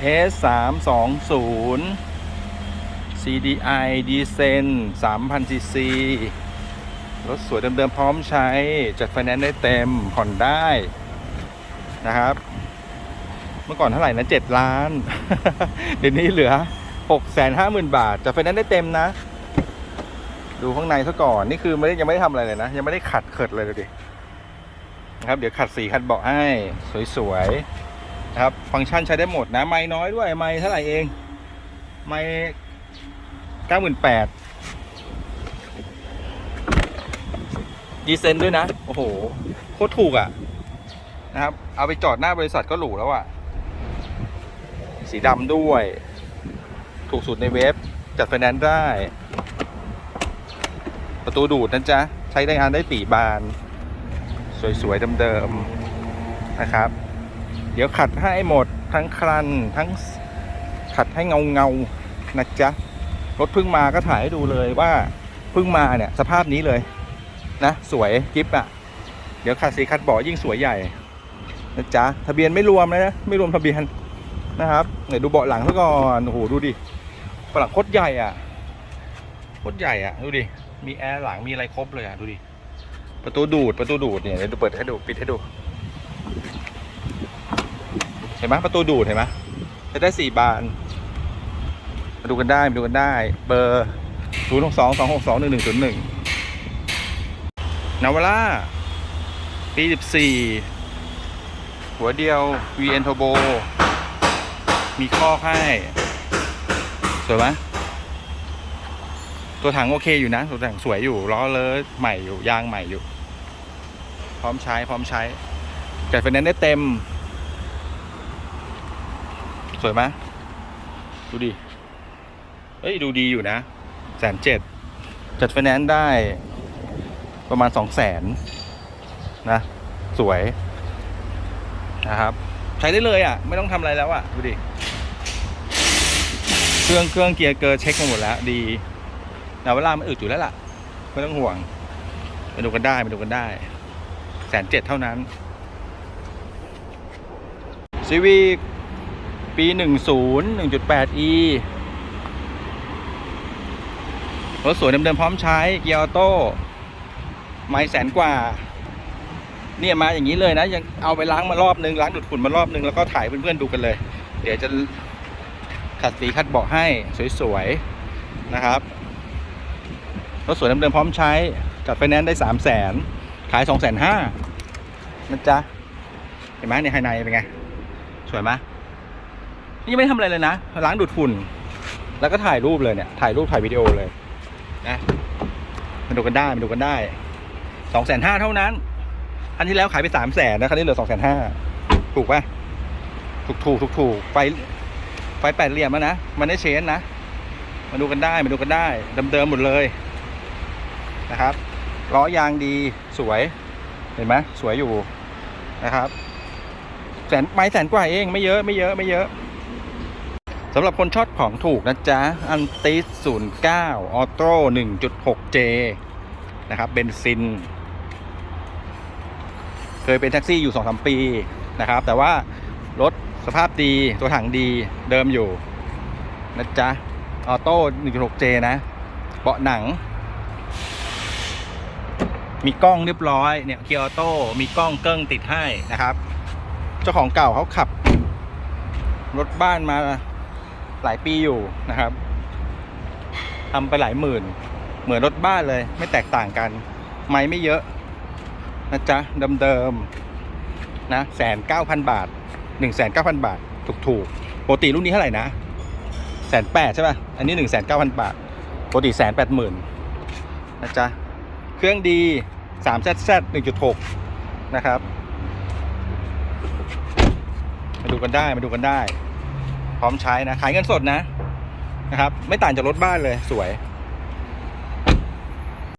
S 3 2 0 CDI d e c e n 3,000 cc รถสวยเดิมๆพร้อมใช้ จัดไฟแนนซ์ได้เต็ม ผ่อนได้ นะครับ เมื่อก่อนเท่าไหร่นะ 7 ล้าน เดี๋ยวนี้เหลือ 650,000 บาท จัดไฟแนนซ์ได้เต็มนะ ดูข้างในซะก่อน นี่คือไม่ได้ยังไม่ได้ทำอะไรเลยนะ ยังไม่ได้ขัดเขิดเลยดูดินะครับ เดี๋ยวขัดสีขัดเบาะให้ สวยๆ นะครับ ฟังก์ชันใช้ได้หมดนะ ไม่น้อยด้วย ไม่เท่าไหร่เอง ไม่เก้าหมื่นแปดดีเซนด้วยนะ โอ้โห โคตรถูกอะ นะครับ เอาไปจอดหน้าบริษัทก็หรูแล้วอะ สีดำด้วย ถูกสุดในเว็บ จัดไฟแนนซ์ได้ ประตูดูดนะจ๊ะ ใช้ได้งานได้ตีบาน สวยๆเดิมๆนะครับ เดี๋ยวขัดให้หมดทั้งครันทั้งขัดให้เงาเงานะจ๊ะรถเพิ่งมาก็ถ่ายให้ดูเลยว่าเพิ่งมาเนี่ยสภาพนี้เลยนะสวยกิฟอะ่ะ เดี๋ยวขัดสีขัดเบาะยิ่งสวยใหญ่นะจ๊ะทะเบียนไม่รวมเลยนะไม่รวมทะเบียนนะครับเดี๋ยวดูเบาะหลังซะก่อนโอ้โหดูดิเบาะหลังโคตรใหญ่อะ่ะโคตรใหญ่อะ่ะดูดิมีแอร์หลังมีอะไรครบเลยอะ่ะดูดิประตูดูดประตูดูดเนี่ยเดี๋ยวเปิดให้ดูปิดให้ดู เห็นไหมประตูดูดเห็นไหมจะได้สี่บาน มาดูกันได้ มาดูกันได้ เบอร์ศูนย์หกสองสองหกสองหนึ่งหนึ่งศูนย์หนึ่งนาวาร่าปีสิบสี่หัวเดียว VN Turbo มีข้อให้ สวยไหมตัวถังโอเคอยู่นะ ตัวถังสวยอยู่ล้อเลยใหม่อยู่ยางใหม่อยู่ พร้อมใช้พร้อมใช้จัดไฟแนนซ์ได้เต็ม สวยไหมดูดิ เฮ้ย ดูดีอยู่นะแสนเจ็ดจัดไฟแนนซ์ได้ประมาณสองแสนนะ สวย นะครับ ใช้ได้เลยอะ ไม่ต้องทำอะไรแล้วอะ ดูดิ เครื่องเครื่องเกียร์เกอร์เช็คมาหมดแล้ว ดีแต่เวลามันอึดอยู่แล้วล่ะ ไม่ต้องห่วงไปดูกันได้ไปดูกันได้แสนเจ็ดเท่านั้นซีวี ปี 10 1.8e รถสวยเดิมๆพร้อมใช้เกียร์ออโต้ไม่แสนกว่า เนี่ยมาอย่างนี้เลยนะ ยังเอาไปล้างมารอบนึง ล้างดูดฝุ่นมารอบนึง แล้วก็ถ่ายเพื่อนๆดูกันเลย เดี๋ยวจะขัดสีขัดเบาะให้สวยๆนะครับรถสวยเดิมๆพร้อมใช้จัดไฟแนนซ์ได้3 0 0 0 0 0ขาย2 5 0 0 0นะจ๊ะ เห็นไหมในภายในเป็นไง สวยไหม นี่ยังไม่ได้ทำอะไรเลยนะล้างดูดฝุ่น แล้วก็ถ่ายรูปเลยเนี่ย ถ่ายรูปถ่ายวิดีโอเลยนะมาดูกันได้มาดูกันได้สองแสนห้าเท่านั้น อันที่แล้วขายไปสามแสนนะครั้นี้เหลือสองแสนห้าถูกป่ะถูกถูกถูกถูกไฟไฟแปดเหลี่ยมแล้วนะ มันได้เชนนะมาดูกันได้มาดูกันได้เดิมๆหมดเลยนะครับล้อยางดีสวยเห็นไหมสวยอยู่นะครับแสนไม้แสนกว่าเองไม่เยอะไม่เยอะไม่เยอะ สำหรับคนชอบของถูกนะจ๊ะ อันติสศูนย์เก้าออโต้หนึ่งจุดหกเจนะครับเบนซิน เคยเป็นแท็กซี่อยู่สองสามปีนะครับ แต่ว่ารถสภาพดีตัวถังดีเดิมอยู่ นะจ๊ะ ออโต้หนึ่งจุดหกเจนะ เบาะหนัง มีกล้องเรียบร้อยเนี่ยเกียร์ออโต้มีกล้องเกิ้งติดให้นะครับ เจ้าของเก่าเขาขับ รถบ้านมา หลายปีอยู่นะครับทำไปหลายหมื่น เหมือนรถบ้านเลย ไม่แตกต่างกัน ไม่ไม่เยอะนะจ๊ะเดิมๆนะแสนเก้าพันบาทหนึ่งแสนเก้าพันบาท ถูกๆปกติรุ่นนี้เท่าไหร่นะแสนแปดใช่ป่ะ อันนี้หนึ่งแสนเก้าพันบาทปกติแสนแปดหมื่นนะจ๊ะ เครื่องดีสามแซดแซดหนึ่งจุดหกนะครับ มาดูกันได้ มาดูกันได้ พร้อมใช้นะ ขายเงินสดนะนะครับ ไม่ต่างจากรถบ้านเลยสวย